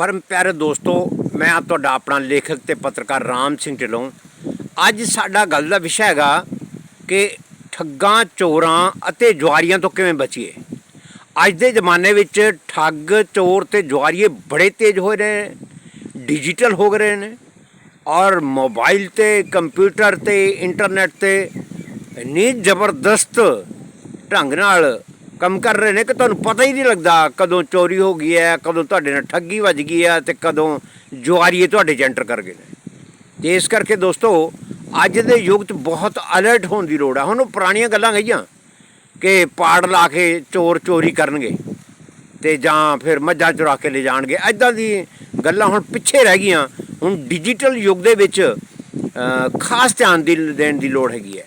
ਪਰਮ ਪਿਆਰੇ ਦੋਸਤੋ, ਮੈਂ ਆ ਤੁਹਾਡਾ ਆਪਣਾ ਲੇਖਕ ਤੇ ਪੱਤਰਕਾਰ ਰਾਮ ਸਿੰਘ ਢਿੱਲੋਂ। ਅੱਜ ਸਾਡਾ ਗੱਲ ਦਾ ਵਿਸ਼ਾ ਹੈਗਾ ਕਿ ਠੱਗਾਂ, ਚੋਰਾਂ ਅਤੇ ਜੁਆਰੀਆਂ ਤੋਂ ਕਿਵੇਂ ਬਚੀਏ। ਅੱਜ ਦੇ ਜ਼ਮਾਨੇ ਵਿੱਚ ਠੱਗ, ਚੋਰ ਤੇ ਜੁਆਰੀਏ ਬੜੇ ਤੇਜ਼ ਹੋ ਰਹੇ ਨੇ, ਡਿਜੀਟਲ ਹੋ ਗਏ ਨੇ ਔਰ ਮੋਬਾਈਲ ਤੇ, ਕੰਪਿਊਟਰ ਤੇ, ਇੰਟਰਨੈਟ ਤੇ ਇੰਨੀ ਜ਼ਬਰਦਸਤ ਢੰਗ ਨਾਲ ਕੰਮ ਕਰ ਰਹੇ ਨੇ ਕਿ ਤੁਹਾਨੂੰ ਪਤਾ ਹੀ ਨਹੀਂ ਲੱਗਦਾ ਕਦੋਂ ਚੋਰੀ ਹੋ ਗਈ ਹੈ, ਕਦੋਂ ਤੁਹਾਡੇ ਨਾਲ ਠੱਗੀ ਵੱਜ ਗਈ ਹੈ ਤੇ ਕਦੋਂ ਜੁਆਰੀਏ ਤੁਹਾਡੇ 'ਚ ਐਂਟਰ ਕਰ ਗਏ ਨੇ। ਤੇ ਇਸ ਕਰਕੇ ਦੋਸਤੋ, ਅੱਜ ਦੇ ਯੁੱਗ 'ਚ ਬਹੁਤ ਅਲਰਟ ਹੋਣ ਦੀ ਲੋੜ ਹੈ ਹੁਣ ਉਹ ਪੁਰਾਣੀਆਂ ਗੱਲਾਂ ਗਈਆਂ ਕਿ ਪਾੜ ਲਾ ਕੇ ਚੋਰ ਚੋਰੀ ਕਰਨਗੇ ਤੇ ਜਾਂ ਫਿਰ ਮੱਝਾਂ ਚੁਰਾ ਕੇ ਲੈ ਜਾਣਗੇ। ਐਦਾਂ ਦੀ ਗੱਲਾਂ ਹੁਣ ਪਿੱਛੇ ਰਹਿ ਗਈਆਂ। ਹੁਣ ਡਿਜੀਟਲ ਯੁੱਗ ਦੇ ਵਿੱਚ ਖਾਸ ਧਿਆਨ ਦੇਣ ਦੀ ਲੋੜ ਹੈਗੀ ਹੈ।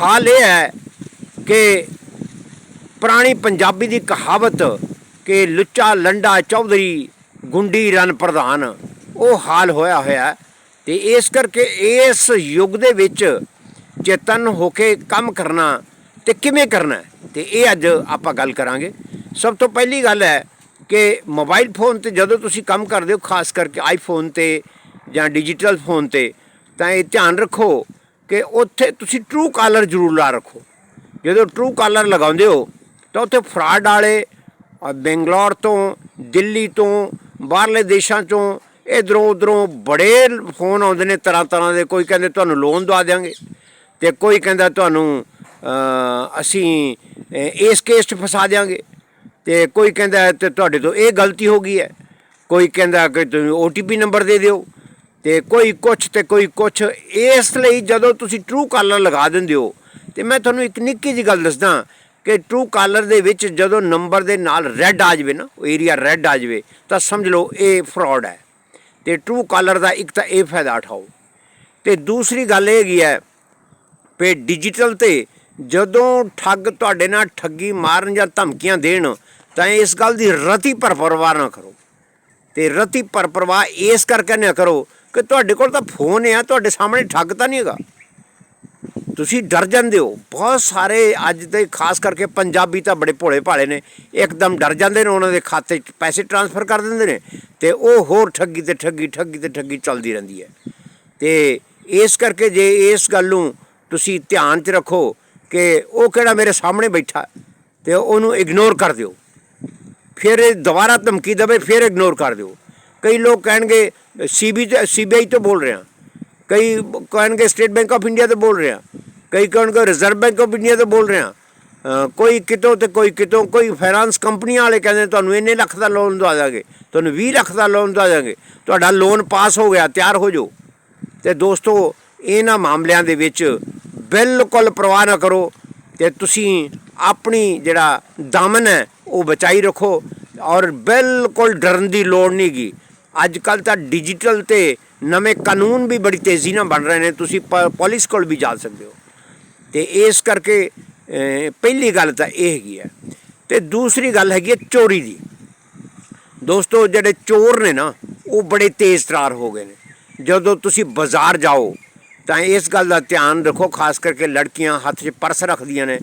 ਹਾਲ ਇਹ ਹੈ ਕਿ ਪੁਰਾਣੀ ਪੰਜਾਬੀ ਦੀ ਕਹਾਵਤ ਕਿ ਲੁੱਚਾ ਲੰਡਾ ਚੌਧਰੀ ਗੁੰਡੀ ਰਨ ਪ੍ਰਧਾਨ ਉਹ ਹਾਲ ਹੋਇਆ ਹੋਇਆ ਹੈ। ਤੇ ਇਸ ਕਰਕੇ ਇਸ ਯੁੱਗ ਦੇ ਵਿੱਚ ਚੇਤਨ ਹੋ ਕੇ ਕੰਮ ਕਰਨਾ ਤੇ ਕਿਵੇਂ ਕਰਨਾ ਹੈ, ਤੇ ਇਹ ਅੱਜ ਆਪਾਂ ਗੱਲ ਕਰਾਂਗੇ ਸਭ ਤੋਂ ਪਹਿਲੀ ਗੱਲ ਹੈ ਕਿ ਮੋਬਾਈਲ ਫੋਨ ਤੇ ਜਦੋਂ ਤੁਸੀਂ ਕੰਮ ਕਰਦੇ ਹੋ ਖਾਸ ਕਰਕੇ ਆਈਫੋਨ ਤੇ ਜਾਂ ਡਿਜੀਟਲ ਫੋਨ ਤੇ ਤਾਂ ਇਹ ਧਿਆਨ ਰੱਖੋ ਕਿ ਉੱਥੇ ਤੁਸੀਂ ਟਰੂ ਕਾਲਰ ਜ਼ਰੂਰ ਲਾ ਰੱਖੋ ਜਦੋਂ ਟਰੂ ਕਾਲਰ ਲਗਾਉਂਦੇ ਹੋ ਤਾਂ ਉੱਥੇ ਫਰਾਡ ਵਾਲੇ ਅ, ਬੰਗਲੌਰ ਤੋਂ ਦਿੱਲੀ ਤੋਂ ਬਾਹਰਲੇ ਦੇਸ਼ਾਂ ਤੋਂ ਇਧਰੋਂ ਉਧਰੋਂ ਬੜੇ ਫੋਨ ਆਉਂਦੇ ਨੇ ਤਰ੍ਹਾਂ ਤਰ੍ਹਾਂ ਦੇ। ਕੋਈ ਕਹਿੰਦੇ ਤੁਹਾਨੂੰ ਲੋਨ ਦਵਾ ਦਿਆਂਗੇ ਤੇ ਕੋਈ ਕਹਿੰਦਾ ਤੁਹਾਨੂੰ ਅਸੀਂ ਇਸ ਕੇਸ 'ਚ ਫਸਾ ਦਿਆਂਗੇ ਤੇ ਕੋਈ ਕਹਿੰਦਾ ਤੇ ਤੁਹਾਡੇ ਤੋਂ ਇਹ ਗਲਤੀ ਹੋ ਗਈ ਹੈ। ਕੋਈ ਕਹਿੰਦਾ ਕਿ ਤੁਸੀਂ OTP ਨੰਬਰ ਦੇ ਦਿਓ ਤੇ ਕੋਈ ਕੁਛ ਤੇ ਕੋਈ ਕੁਛ। ਇਸ ਲਈ ਜਦੋਂ ਤੁਸੀਂ ਟਰੂ ਕਾਲਰ ਲਗਾ ਦਿੰਦੇ ਹੋ ਤੇ ਮੈਂ ਤੁਹਾਨੂੰ ਇੱਕ ਨਿੱਕੀ ਜਿਹੀ ਗੱਲ ਦੱਸਦਾ ਕਿ ਟਰੂ ਕਾਲਰ ਦੇ ਵਿੱਚ ਜਦੋਂ ਨੰਬਰ ਦੇ ਨਾਲ ਰੈੱਡ ਆ ਜਾਵੇ ਨਾ, ਉਹ ਏਰੀਆ ਰੈੱਡ ਆ ਜਾਵੇ, ਤਾਂ ਸਮਝ ਲਓ ਇਹ ਫਰਾਡ ਹੈ। ਤੇ ਟਰੂ ਕਾਲਰ ਦਾ ਇੱਕ ਤਾਂ ਇਹ ਫਾਇਦਾ ਉਠਾਓ। ਤੇ ਦੂਸਰੀ ਗੱਲ ਇਹ ਹੈਗੀ ਹੈ ਵੀ ਡਿਜੀਟਲ ਤੇ ਜਦੋਂ ਠੱਗ ਤੁਹਾਡੇ ਨਾਲ ਠੱਗੀ ਮਾਰਨ ਜਾਂ ਧਮਕੀਆਂ ਦੇਣ, ਤਾਂ ਇਸ ਗੱਲ ਦੀ ਰਤੀ ਪਰਪਰਵਾਹ ਨਾ ਕਰੋ। ਤੇ ਰਤੀ ਪਰਪਰਵਾਹ ਇਸ ਕਰਕੇ ਨਾ ਕਰੋ ਕਿ ਤੁਹਾਡੇ ਕੋਲ ਤਾਂ ਫੋਨ ਹੈ ਤੁਹਾਡੇ ਸਾਹਮਣੇ ਠੱਗ ਤਾਂ ਨਹੀਂ ਹੈਗਾ। ਤੁਸੀਂ ਡਰ ਜਾਂਦੇ ਹੋ। ਬਹੁਤ ਸਾਰੇ ਅੱਜ ਦੇ, ਖਾਸ ਕਰਕੇ ਪੰਜਾਬੀ ਤਾਂ ਬੜੇ ਭੋਲੇ ਭਾਲੇ ਨੇ। ਇੱਕਦਮ ਡਰ ਜਾਂਦੇ ਨੇ, ਉਹਨਾਂ ਦੇ ਖਾਤੇ 'ਚ ਪੈਸੇ ਟ੍ਰਾਂਸਫਰ ਕਰ ਦਿੰਦੇ ਨੇ ਤੇ ਉਹ ਹੋਰ ਠੱਗੀ ਤੇ ਠੱਗੀ ਠੱਗੀ ਤੇ ਠੱਗੀ ਚੱਲਦੀ ਰਹਿੰਦੀ ਹੈ। ਤੇ ਇਸ ਕਰਕੇ ਜੇ ਇਸ ਗੱਲ ਨੂੰ ਤੁਸੀਂ ਧਿਆਨ 'ਚ ਰੱਖੋ ਕਿ ਉਹ ਕਿਹੜਾ ਮੇਰੇ ਸਾਹਮਣੇ ਬੈਠਾ ਤੇ ਉਹਨੂੰ ਇਗਨੋਰ ਕਰ ਦਿਓ। ਫਿਰ ਇਹ ਦੁਬਾਰਾ ਧਮਕੀ ਦੇਵੇ, ਫਿਰ ਇਗਨੋਰ ਕਰ ਦਿਓ। ਕਈ ਲੋਕ ਕਹਿਣਗੇ, ਸੀਬੀ ਤੇ ਸੀਬੀਆਈ ਤੋਂ ਬੋਲ ਰਿਹਾ। ਕਈ ਕਹਿਣਗੇ ਸਟੇਟ ਬੈਂਕ ਆਫ ਇੰਡੀਆ ਤੋਂ ਬੋਲ ਰਿਹਾ। ਕਈ ਕਹਿਣਗੇ ਰਿਜ਼ਰਵ ਬੈਂਕ ਆਫ ਇੰਡੀਆ ਤੋਂ ਬੋਲ ਰਿਹਾ। ਕੋਈ ਕਿਤੋਂ ਤੇ ਕੋਈ ਕਿਤੋਂ, ਕੋਈ ਫਾਈਨਾਂਸ ਕੰਪਨੀਆਂ ਵਾਲੇ ਕਹਿੰਦੇ ਤੁਹਾਨੂੰ ਇੰਨੇ ਲੱਖ ਦਾ ਲੋਨ ਦਵਾ ਦਾਂਗੇ, ਤੁਹਾਨੂੰ 20 ਲੱਖ ਦਾ ਲੋਨ ਦਵਾ ਦਾਂਗੇ, ਤੁਹਾਡਾ ਲੋਨ ਪਾਸ ਹੋ ਗਿਆ, ਤਿਆਰ ਹੋ ਜਾਓ। ਤੇ ਦੋਸਤੋ, ਇਹਨਾਂ ਮਾਮਲਿਆਂ ਦੇ ਵਿੱਚ ਬਿਲਕੁਲ ਪਰਵਾਹ ਨਾ ਕਰੋ ਤੇ ਤੁਸੀਂ ਆਪਣੀ ਜਿਹੜਾ ਦਮਨ ਹੈ, ਉਹ ਬਚਾਈ ਰੱਖੋ ਔਰ ਬਿਲਕੁਲ ਡਰਨ ਦੀ ਲੋੜ ਨਹੀਂ ਗੀ ਅੱਜ ਕੱਲ ਤਾਂ ਡਿਜੀਟਲ ਤੇ ਨਵੇਂ ਕਾਨੂੰਨ ਵੀ ਬੜੀ ਤੇਜ਼ੀ ਨਾਲ ਬਣ ਰਹੇ ਨੇ, ਤੁਸੀਂ ਪ- ਪੁਲਿਸ ਕੋਲ ਵੀ ਜਾ ਸਕਦੇ ਹੋ। ਤੇ ਇਸ ਕਰਕੇ ਪਹਿਲੀ ਗੱਲ ਤਾਂ ਇਹ ਹੈਗੀ ਹੈ। ਤੇ ਦੂਸਰੀ ਗੱਲ ਹੈਗੀ ਹੈ ਚੋਰੀ ਦੀ। ਦੋਸਤੋ, ਜਿਹੜੇ ਚੋਰ ਨੇ ਨਾ, ਉਹ ਬੜੇ ਤੇਜ਼ ਤਰਾਰ ਹੋ ਗਏ ਨੇ। ਜਦੋਂ ਤੁਸੀਂ ਬਾਜ਼ਾਰ ਜਾਓ, ਤਾਂ ਇਸ ਗੱਲ ਦਾ ਧਿਆਨ ਰੱਖੋ, ਖਾਸ ਕਰਕੇ ਲੜਕੀਆਂ ਹੱਥ 'ਚ ਪਰਸ ਰੱਖਦੀਆਂ ਨੇ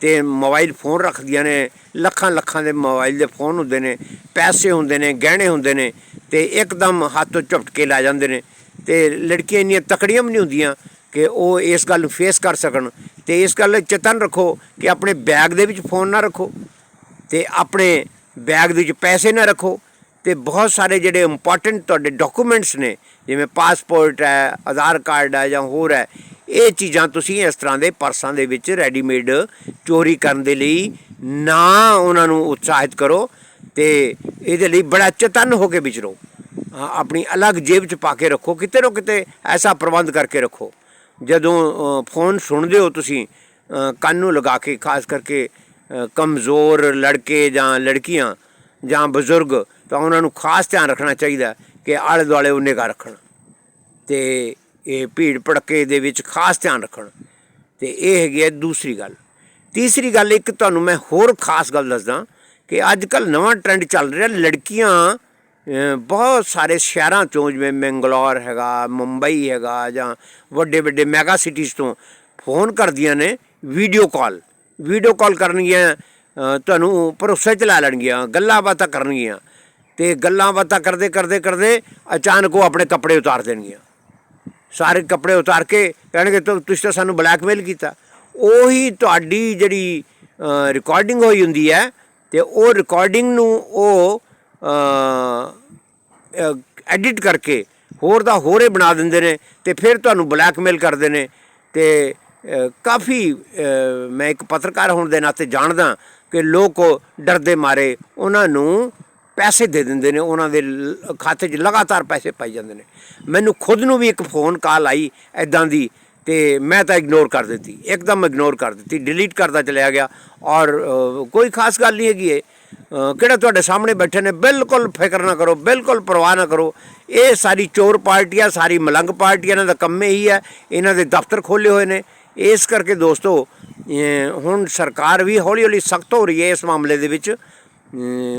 ਤੇ ਮੋਬਾਈਲ ਫੋਨ ਰੱਖਦੀਆਂ ਨੇ। ਲੱਖਾਂ ਲੱਖਾਂ ਦੇ ਮੋਬਾਈਲ ਦੇ ਫੋਨ ਹੁੰਦੇ ਨੇ, ਪੈਸੇ ਹੁੰਦੇ ਨੇ, ਗਹਿਣੇ ਹੁੰਦੇ ਨੇ। ਤੇ ਇੱਕਦਮ ਹੱਥ ਤੋਂ ਝਪਟ ਕੇ ਲੈ ਜਾਂਦੇ ਨੇ। ਤੇ ਲੜਕੀਆਂ ਇੰਨੀਆਂ ਤਕੜੀਆਂ ਵੀ ਨਹੀਂ ਹੁੰਦੀਆਂ ਕਿ ਉਹ ਇਸ ਗੱਲ ਨੂੰ ਫੇਸ ਕਰ ਸਕਣ। ਤੇ ਇਸ ਗੱਲ ਚੇਤਨ ਰੱਖੋ ਕਿ ਆਪਣੇ ਬੈਗ ਦੇ ਵਿੱਚ ਫੋਨ ਨਾ ਰੱਖੋ। ਤੇ ਆਪਣੇ ਬੈਗ ਦੇ ਵਿੱਚ ਪੈਸੇ ਨਾ ਰੱਖੋ। ਤੇ ਬਹੁਤ ਸਾਰੇ ਜਿਹੜੇ ਇੰਪੋਰਟੈਂਟ ਤੁਹਾਡੇ ਡਾਕੂਮੈਂਟਸ ਨੇ, ਜਿਵੇਂ ਪਾਸਪੋਰਟ ਹੈ, ਆਧਾਰ ਕਾਰਡ ਹੈ ਜਾਂ ਹੋਰ ਹੈ, ਇਹ ਚੀਜ਼ਾਂ ਤੁਸੀਂ ਇਸ ਤਰ੍ਹਾਂ ਦੇ ਪਰਸਾਂ ਦੇ ਵਿੱਚ ਰੈਡੀਮੇਡ ਚੋਰੀ ਕਰਨ ਦੇ ਲਈ ਨਾ ਉਹਨਾਂ ਨੂੰ ਉਤਸ਼ਾਹਿਤ ਕਰੋ। ਤੇ ਇਹਦੇ ਲਈ ਬੜਾ ਚਤਨ ਹੋ ਕੇ ਵਿਚਰੋ ਆਪਣੀ ਅਲੱਗ ਜੇਬ 'ਚ ਪਾ ਕੇ ਰੱਖੋ, ਕਿਤੇ ਨਾ ਕਿਤੇ ਐਸਾ ਪ੍ਰਬੰਧ ਕਰਕੇ ਰੱਖੋ। ਜਦੋਂ ਫੋਨ ਸੁਣਦੇ ਹੋ ਤੁਸੀਂ ਕੰਨ ਨੂੰ ਲਗਾ ਕੇ, ਖਾਸ ਕਰਕੇ ਕਮਜ਼ੋਰ ਲੜਕੇ ਜਾਂ ਲੜਕੀਆਂ ਜਾਂ ਬਜ਼ੁਰਗ, ਤਾਂ ਉਹਨਾਂ ਨੂੰ ਖਾਸ ਧਿਆਨ ਰੱਖਣਾ ਚਾਹੀਦਾ ਕਿ ਆਲੇ ਦੁਆਲੇ ਉਹ ਨਿਗਾਹ ਰੱਖਣ। ਤੇ ਇਹ ਭੀੜ ਭੜਕੇ ਦੇ ਵਿੱਚ ਖਾਸ ਧਿਆਨ ਰੱਖਣ। ਤੇ ਇਹ ਹੈਗੀ ਹੈ ਦੂਸਰੀ ਗੱਲ। ਤੀਸਰੀ ਗੱਲ, ਇੱਕ ਤੁਹਾਨੂੰ ਮੈਂ ਹੋਰ ਖਾਸ ਗੱਲ ਦੱਸਦਾ। ਕਿ ਅੱਜ ਕੱਲ ਨਵਾਂ ਟ੍ਰੈਂਡ ਚੱਲ ਰਿਹਾ, ਲੜਕੀਆਂ ਬਹੁਤ ਸਾਰੇ ਸ਼ਹਿਰਾਂ ਚੋਂ ਜਿਵੇਂ ਮੈਂਗਲੋਰ ਹੈਗਾ, ਮੁੰਬਈ ਹੈਗਾ ਜਾਂ ਵੱਡੇ ਵੱਡੇ ਮੈਗਾ ਸਿਟੀਜ਼ ਤੋਂ ਫੋਨ ਕਰਦੀਆਂ ਨੇ ਵੀਡੀਓ ਕਾਲ ਵੀਡੀਓ ਕਾਲ ਕਰਨਗੀਆਂ ਤੁਹਾਨੂੰ ਭਰੋਸੇ ਚ ਲਾ ਲੈਣਗੀਆਂ, ਗੱਲਾਂ ਬਾਤਾਂ ਕਰਨਗੀਆਂ। ਤੇ ਗੱਲਾਂ ਬਾਤਾਂ ਕਰਦੇ ਕਰਦੇ ਕਰਦੇ ਅਚਾਨਕ ਉਹ ਆਪਣੇ ਕੱਪੜੇ ਉਤਾਰ ਦੇਣਗੀਆਂ। ਸਾਰੇ ਕੱਪੜੇ ਉਤਾਰ ਕੇ ਕਹਿਣਗੇ ਤੁਸੀਂ ਤਾਂ ਸਾਨੂੰ ਬਲੈਕਮੇਲ ਕੀਤਾ। ਉਹੀ ਤੁਹਾਡੀ ਜਿਹੜੀ ਰਿਕਾਰਡਿੰਗ ਹੋਈ ਹੁੰਦੀ ਹੈ ਤੇ ਉਹ ਰਿਕਾਰਡਿੰਗ ਨੂੰ ਉਹ ਐਡਿਟ ਕਰਕੇ ਹੋਰ ਦਾ ਹੋਰੇ ਬਣਾ ਦਿੰਦੇ ਨੇ ਤੇ ਫਿਰ ਤੁਹਾਨੂੰ ਬਲੈਕਮੇਲ ਕਰਦੇ ਨੇ ਤੇ ਕਾਫੀ ਮੈਂ ਇੱਕ ਪੱਤਰਕਾਰ ਹੋਣ ਦੇ ਨਾਤੇ ਜਾਣਦਾ ਕਿ ਲੋਕ ਡਰਦੇ ਮਾਰੇ, ਉਹਨਾਂ ਨੂੰ ਪੈਸੇ ਦੇ ਦਿੰਦੇ ਨੇ, ਉਹਨਾਂ ਦੇ ਲ- ਖਾਤੇ 'ਚ ਲਗਾਤਾਰ ਪੈਸੇ ਪਾਈ ਜਾਂਦੇ ਨੇ। ਮੈਨੂੰ ਖੁਦ ਨੂੰ ਵੀ ਇੱਕ ਫੋਨ ਕਾਲ ਆਈ ਐਦਾਂ ਦੀ ਤੇ ਮੈਂ ਤਾਂ ਇਗਨੋਰ ਕਰ ਦਿੱਤੀ ਇੱਕਦਮ ਇਗਨੋਰ ਕਰ ਦਿੱਤੀ ਡਿਲੀਟ ਕਰਦਾ ਚਲਿਆ ਗਿਆ ਔਰ ਕੋਈ ਖਾਸ ਗੱਲ ਨਹੀਂ ਹੈਗੀ ਇਹ। ਅ, ਕਿਹੜਾ ਤੁਹਾਡੇ ਸਾਹਮਣੇ ਬੈਠੇ ਨੇ ਬਿਲਕੁਲ ਫਿਕਰ ਨਾ ਕਰੋ ਬਿਲਕੁਲ ਪਰਵਾਹ ਨਾ ਕਰੋ। ਇਹ ਸਾਰੀ ਚੋਰ ਪਾਰਟੀਆਂ ਸਾਰੀ ਮਲੰਗ ਪਾਰਟੀਆਂ ਇਹਨਾਂ ਦਾ ਕੰਮ ਹੀ ਹੈ ਇਹਨਾਂ ਦੇ ਦਫ਼ਤਰ ਖੋਲੇ ਹੋਏ ਨੇ। ਇਸ ਕਰਕੇ ਦੋਸਤੋ ਹੁਣ ਸਰਕਾਰ ਵੀ ਹੌਲੀ ਹੌਲੀ ਸਖਤ ਹੋ ਰਹੀ ਹੈ ਇਸ ਮਾਮਲੇ ਦੇ ਵਿੱਚ।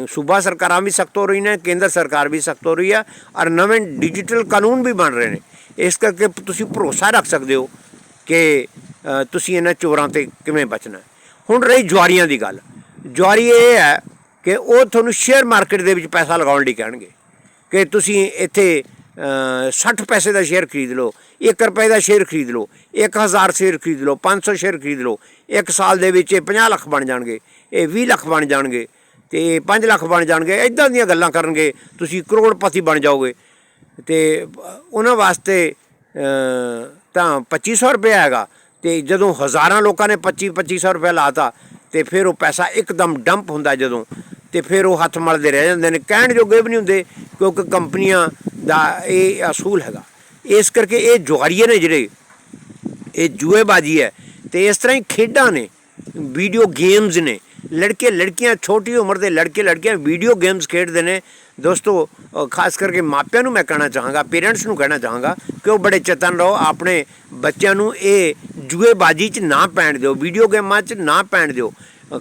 ਸੂਬਾ ਸਰਕਾਰਾਂ ਵੀ ਸਖਤ ਹੋ ਰਹੀਆਂ ਨੇ ਕੇਂਦਰ ਸਰਕਾਰ ਵੀ ਸਖਤ ਹੋ ਰਹੀ ਹੈ ਔਰ ਨਵੇਂ ਡਿਜੀਟਲ ਕਾਨੂੰਨ ਵੀ ਬਣ ਰਹੇ ਨੇ। ਇਸ ਕਰਕੇ ਤੁਸੀਂ ਭਰੋਸਾ ਰੱਖ ਸਕਦੇ ਹੋ ਕਿ ਤੁਸੀਂ ਇਹਨਾਂ ਚੋਰਾਂ ਤੇ ਕਿਵੇਂ ਬਚਣਾ ਹੁਣ ਰਹੀ ਜੁਆਰੀਆਂ ਦੀ ਗੱਲ। ਜੁਆਰੀ ਇਹ ਹੈ ਕਿ ਉਹ ਤੁਹਾਨੂੰ ਸ਼ੇਅਰ ਮਾਰਕੀਟ ਦੇ ਵਿੱਚ ਪੈਸਾ ਲਗਾਉਣ ਲਈ ਕਹਿਣਗੇ ਕਿ ਤੁਸੀਂ ਇੱਥੇ ਅ, 60 ਪੈਸੇ ਦਾ ਸ਼ੇਅਰ ਖਰੀਦ ਲਓ 1 ਰੁਪਏ ਦਾ ਸ਼ੇਅਰ ਖਰੀਦ ਲਓ 1000 ਸ਼ੇਅਰ ਖਰੀਦ ਲਓ 500 ਸ਼ੇਅਰ ਖਰੀਦ ਲਓ ਇੱਕ ਸਾਲ ਦੇ ਵਿੱਚ ਇਹ 50 ਲੱਖ ਬਣ ਜਾਣਗੇ ਇਹ 20 ਲੱਖ ਬਣ ਜਾਣਗੇ ਤੇ 5 ਲੱਖ ਬਣ ਜਾਣਗੇ ਇਦਾਂ ਦੀਆਂ ਗੱਲਾਂ ਕਰਨਗੇ ਤੁਸੀਂ ਕਰੋੜਪਤੀ ਬਣ ਜਾਓਗੇ। ਤੇ ਉਹਨਾਂ ਵਾਸਤੇ ਅ, ਤਾਂ 2500 ਰੁਪਏ ਹੈਗਾ। ਤੇ ਜਦੋਂ ਹਜ਼ਾਰਾਂ ਲੋਕਾਂ ਨੇ 25 2500 ਰੁਪਏ ਲਾਤਾ ਤੇ ਫਿਰ ਉਹ ਪੈਸਾ ਇੱਕਦਮ ਡੰਪ ਹੁੰਦਾ ਜਦੋਂ ਤੇ ਫਿਰ ਉਹ ਹੱਥ ਮਲਦੇ ਰਹਿ ਜਾਂਦੇ ਨੇ। ਕਹਿਣ ਜੋਗੇ ਵੀ ਨਹੀਂ ਹੁੰਦੇ ਕਿਉਂਕਿ ਕੰਪਨੀਆਂ ਦਾ ਇਹ ਅਸੂਲ ਹੈਗਾ। ਇਸ ਕਰਕੇ ਇਹ ਜੁਆਰੀਏ ਨੇ ਜਿਹੜੇ ਇਹ ਜੂਏਬਾਜੀ ਹੈ। ਤੇ ਇਸ ਤਰ੍ਹਾਂ ਹੀ ਖੇਡਾਂ ਨੇ ਵੀਡੀਓ ਗੇਮਸ ਨੇ। ਲੜਕੇ ਲੜਕੀਆਂ ਛੋਟੀ ਉਮਰ ਦੇ ਲੜਕੇ ਲੜਕੀਆਂ ਵੀਡੀਓ ਗੇਮਸ ਖੇਡਦੇ ਨੇ। ਦੋਸਤੋ ਖਾਸ ਕਰਕੇ ਮਾਪਿਆਂ ਨੂੰ ਮੈਂ ਕਹਿਣਾ ਚਾਹਾਂਗਾ ਪੇਰੈਂਟਸ ਨੂੰ ਕਹਿਣਾ ਚਾਹਾਂਗਾ ਕਿ ਉਹ ਬੜੇ ਚੇਤਨ ਰਹੋ ਆਪਣੇ ਬੱਚਿਆਂ ਨੂੰ ਇਹ ਜੂਏਬਾਜੀ 'ਚ ਨਾ ਪੈਣ ਦਿਓ ਵੀਡੀਓ ਗੇਮਾਂ 'ਚ ਨਾ ਪੈਣ ਦਿਓ।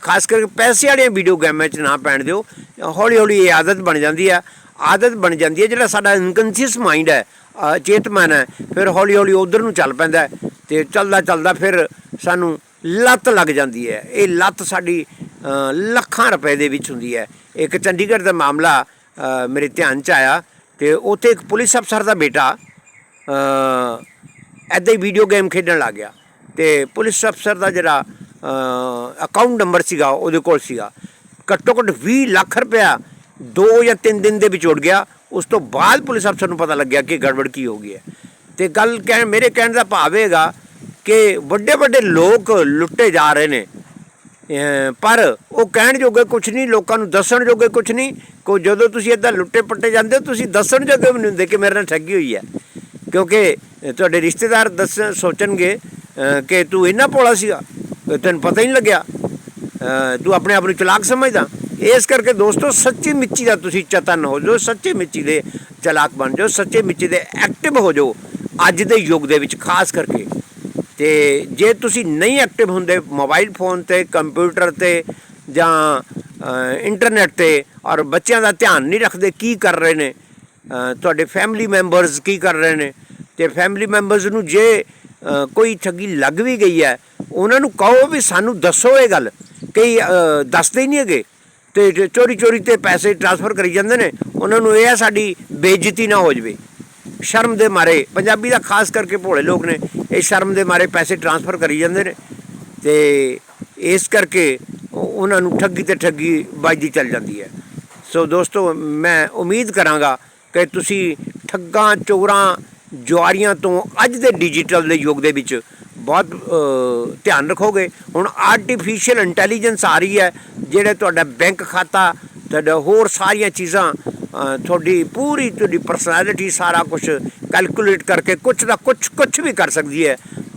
ਖਾਸ ਕਰਕੇ ਪੈਸੇ ਵਾਲੀਆਂ ਵੀਡੀਓ ਗੇਮਾਂ 'ਚ ਨਾ ਪੈਣ ਦਿਓ। ਹੌਲੀ ਹੌਲੀ ਇਹ ਆਦਤ ਬਣ ਜਾਂਦੀ ਆ। ਆਦਤ ਬਣ ਜਾਂਦੀ ਹੈ ਜਿਹੜਾ ਸਾਡਾ ਇਨਕਨਸ਼ੀਅਸ ਮਾਈਂਡ ਹੈ ਅ, ਚੇਤਮਨ ਹੈ। ਫਿਰ ਹੌਲੀ ਹੌਲੀ ਉਧਰ ਨੂੰ ਚੱਲ ਪੈਂਦਾ ਹੈ ਤੇ ਚੱਲਦਾ ਚੱਲਦਾ ਫਿਰ ਸਾਨੂੰ ਲੱਤ ਲੱਗ ਜਾਂਦੀ ਹੈ। ਇਹ ਲੱਤ ਸਾਡੀ ਲੱਖਾਂ ਰੁਪਏ ਦੇ ਵਿੱਚ ਹੁੰਦੀ ਹੈ। ਇੱਕ ਚੰਡੀਗੜ੍ਹ ਦਾ ਮਾਮਲਾ ਮੇਰੇ ਧਿਆਨ 'ਚ ਆਇਆ ਤੇ ਉੱਥੇ ਇੱਕ ਪੁਲਿਸ ਅਫਸਰ ਦਾ ਬੇਟਾ ਐਦਾਂ ਹੀ ਵੀਡੀਓ ਗੇਮ ਖੇਡਣ ਲੱਗ ਗਿਆ। ਤੇ ਪੁਲਿਸ ਅਫਸਰ ਦਾ ਜਿਹੜਾ ਅਕਾਊਂਟ ਨੰਬਰ ਸੀਗਾ, ਉਹਦੇ ਕੋਲ ਸੀਗਾ। ਘੱਟੋ ਘੱਟ 20 ਲੱਖ ਰੁਪਇਆ 2 ਜਾਂ 3 ਦਿਨ ਦੇ ਵਿੱਚ ਉੜ ਗਿਆ। ਉਸ ਤੋਂ ਬਾਅਦ ਪੁਲਿਸ ਅਫਸਰ ਨੂੰ ਪਤਾ ਲੱਗਿਆ ਕਿ ਗੜਬੜ ਕੀ ਹੋ ਗਈ ਹੈ। ਤੇ ਗੱਲ ਕਹਿਣ, ਮੇਰੇ ਕਹਿਣ ਦਾ ਭਾਵ ਹੈਗਾ ਕਿ ਵੱਡੇ ਵੱਡੇ ਲੋਕ ਲੁੱਟੇ ਜਾ ਰਹੇ ਨੇ। ਪਰ ਉਹ ਕਹਿਣ ਜੋਗੇ ਕੁਝ ਨਹੀਂ, ਲੋਕਾਂ ਨੂੰ ਦੱਸਣ ਜੋਗੇ ਕੁਝ ਨਹੀਂ। ਕੋ ਜਦੋਂ ਤੁਸੀਂ ਇਦਾਂ ਲੁੱਟੇ ਪੱਟੇ ਜਾਂਦੇ ਹੋ, ਤੁਸੀਂ ਦੱਸਣ ਜੋਗੇ ਵੀ ਨਹੀਂ ਹੁੰਦੇ ਕਿ ਮੇਰੇ ਨਾਲ ਠੱਗੀ ਹੋਈ ਹੈ। ਕਿਉਂਕਿ ਤੁਹਾਡੇ ਰਿਸ਼ਤੇਦਾਰ ਦੱਸ, ਸੋਚਣਗੇ ਕਿ ਤੂੰ ਇੰਨਾ ਭੋਲਾ ਸੀਗਾ ਤੈਨੂੰ ਪਤਾ ਹੀ ਨਹੀਂ ਲੱਗਿਆ। ਤੂੰ ਆਪਣੇ ਆਪ ਨੂੰ ਚਲਾਕ ਸਮਝਦਾ। ਇਸ ਕਰਕੇ ਦੋਸਤੋ, ਸੱਚੀ ਮਿੱਚੀ ਦਾ ਤੁਸੀਂ ਚਤਨ ਹੋ ਜਾਓ, ਸੱਚੇ ਮਿੱਚੀ ਦੇ ਚਲਾਕ ਬਣ ਜਾਓ, ਸੱਚੇ ਮਿੱਚੀ ਦੇ ਐਕਟਿਵ ਹੋ ਜਾਓ। ਅੱਜ ਦੇ ਯੁੱਗ ਦੇ ਵਿੱਚ, ਖਾਸ ਕਰਕੇ ਤੇ ਜੇ ਤੁਸੀਂ ਨਹੀਂ ਐਕਟਿਵ ਹੁੰਦੇ ਮੋਬਾਈਲ ਫੋਨ ਤੇ ਕੰਪਿਊਟਰ ਤੇ ਜਾਂ ਅ, ਇੰਟਰਨੈਟ ਤੇ ਔਰ ਬੱਚਿਆਂ ਦਾ ਧਿਆਨ ਨਹੀਂ ਰੱਖਦੇ ਕੀ ਕਰ ਰਹੇ ਨੇ ਤੁਹਾਡੇ ਫੈਮਿਲੀ ਮੈਂਬਰਸ ਕੀ ਕਰ ਰਹੇ ਨੇ ਤੇ ਫੈਮਿਲੀ ਮੈਂਬਰਸ ਨੂੰ ਜੇ ਕੋਈ ਠੱਗੀ ਲੱਗ ਵੀ ਗਈ ਹੈ ਉਹਨਾਂ ਨੂੰ ਕਹੋ ਵੀ ਸਾਨੂੰ ਦੱਸੋ ਇਹ ਗੱਲ ਕਈ ਦੱਸਦੇ ਹੀ ਨਹੀਂ ਹੈਗੇ ਤੇ ਚੋਰੀ ਚੋਰੀ ਤੇ ਪੈਸੇ ਟ੍ਰਾਂਸਫਰ ਕਰੀ ਜਾਂਦੇ ਨੇ ਉਹਨਾਂ ਨੂੰ ਇਹ ਹੈ ਸਾਡੀ ਬੇਇੱਜ਼ਤੀ ਨਾ ਹੋ ਜਵੇ। ਸ਼ਰਮ ਦੇ ਮਾਰੇ, ਪੰਜਾਬੀ ਦਾ ਖਾਸ ਕਰਕੇ ਭੋਲੇ ਲੋਕ ਨੇ, ਇਹ ਸ਼ਰਮ ਦੇ ਮਾਰੇ ਪੈਸੇ ਟ੍ਰਾਂਸਫਰ ਕਰੀ ਜਾਂਦੇ ਨੇ ਤੇ ਇਸ ਕਰਕੇ ਉਹਨਾਂ ਨੂੰ ਠੱਗੀ ਤੇ ਠੱਗੀ ਵੱਜਦੀ ਚੱਲ ਜਾਂਦੀ ਹੈ। ਸੋ ਦੋਸਤੋ, ਮੈਂ ਉਮੀਦ ਕਰਾਂਗਾ ਕਿ ਤੁਸੀਂ ਠੱਗਾਂ, ਚੋਰਾਂ, ਜੁਆਰੀਆਂ ਤੋਂ ਅੱਜ ਦੇ ਡਿਜੀਟਲ ਦੇ ਯੁੱਗ ਦੇ ਵਿੱਚ ਬਹੁਤ ਧਿਆਨ ਰੱਖੋਗੇ। ਹੁਣ ਆਰਟੀਫੀਸ਼ੀਅਲ ਇੰਟੈਲੀਜੈਂਸ ਆ ਰਹੀ ਹੈ, ਜਿਹੜੇ ਤੁਹਾਡਾ ਬੈਂਕ ਖਾਤਾ, ਤੁਹਾਡਾ ਹੋਰ ਸਾਰੀਆਂ ਚੀਜ਼ਾਂ ਤੁਹਾਡੀ ਪੂਰੀ ਤੁਹਾਡੀ ਪਰਸਨੈਲਿਟੀ ਸਾਰਾ ਕੁਝ ਕੈਲਕੂਲੇਟ ਕਰਕੇ ਕੁਝ ਨਾ ਕੁਝ ਕੁਝ ਵੀ ਕਰ ਸਕਦੀ ਹੈ।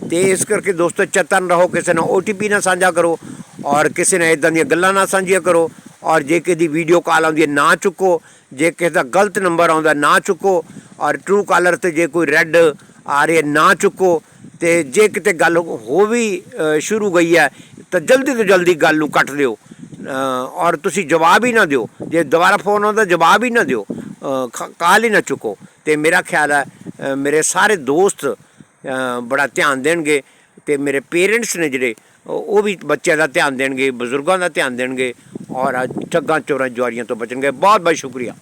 ਤੇ ਇਸ ਕਰਕੇ ਦੋਸਤੋ ਚੇਤਨ ਰਹੋ, ਕਿਸੇ ਨਾਲ OTP ਨਾ ਸਾਂਝਾ ਕਰੋ ਔਰ ਕਿਸੇ ਨਾਲ ਇਦਾਂ ਦੀਆਂ ਗੱਲਾਂ ਨਾ ਸਾਂਝੀਆਂ ਕਰੋ ਔਰ ਜੇ ਕਿਸੇ ਦੀ ਵੀਡੀਓ ਕਾਲ ਆਉਂਦੀ ਹੈ, ਨਾ ਚੁੱਕੋ। ਜੇ ਕਿਸੇ ਦਾ ਗਲਤ ਨੰਬਰ ਆਉਂਦਾ ਨਾ ਚੁੱਕੋ। ਔਰ ਟਰੂ ਕਾਲਰ ਤੇ ਜੇ ਕੋਈ ਰੈੱਡ ਆ ਰਿਹਾ ਨਾ ਚੁੱਕੋ। ਤੇ ਜੇ ਕਿਤੇ ਗੱਲ ਹੋ ਵੀ ਸ਼ੁਰੂ ਗਈ ਹੈ, ਤਾਂ ਜਲਦੀ ਤੋਂ ਜਲਦੀ ਗੱਲ ਨੂੰ ਕੱਟ ਦਿਓ। ਔਰ ਤੁਸੀਂ ਜਵਾਬ ਹੀ ਨਾ ਦਿਓ। ਜੇ ਦੁਬਾਰਾ ਫੋਨ ਆਉਂਦਾ ਜਵਾਬ ਹੀ ਨਾ ਦਿਓ। ਅ, ਕਾਲ ਹੀ ਨਾ ਚੁੱਕੋ। ਤੇ ਮੇਰਾ ਖਿਆਲ ਹੈ ਮੇਰੇ ਸਾਰੇ ਦੋਸਤ ਬੜਾ ਧਿਆਨ ਦੇਣਗੇ ਤੇ ਮੇਰੇ ਪੇਰੈਂਟਸ ਨੇ ਜਿਹੜੇ ਉਹ ਉਹ ਵੀ ਬੱਚਿਆਂ ਦਾ ਧਿਆਨ ਦੇਣਗੇ ਬਜ਼ੁਰਗਾਂ ਦਾ ਧਿਆਨ ਦੇਣਗੇ ਔਰ ਅੱਜ ਠੱਗਾਂ ਚੋਰਾਂ ਜੁਆਰੀਆਂ ਤੋਂ ਬਚਣਗੇ। ਬਹੁਤ ਬਹੁਤ ਸ਼ੁਕਰੀਆ।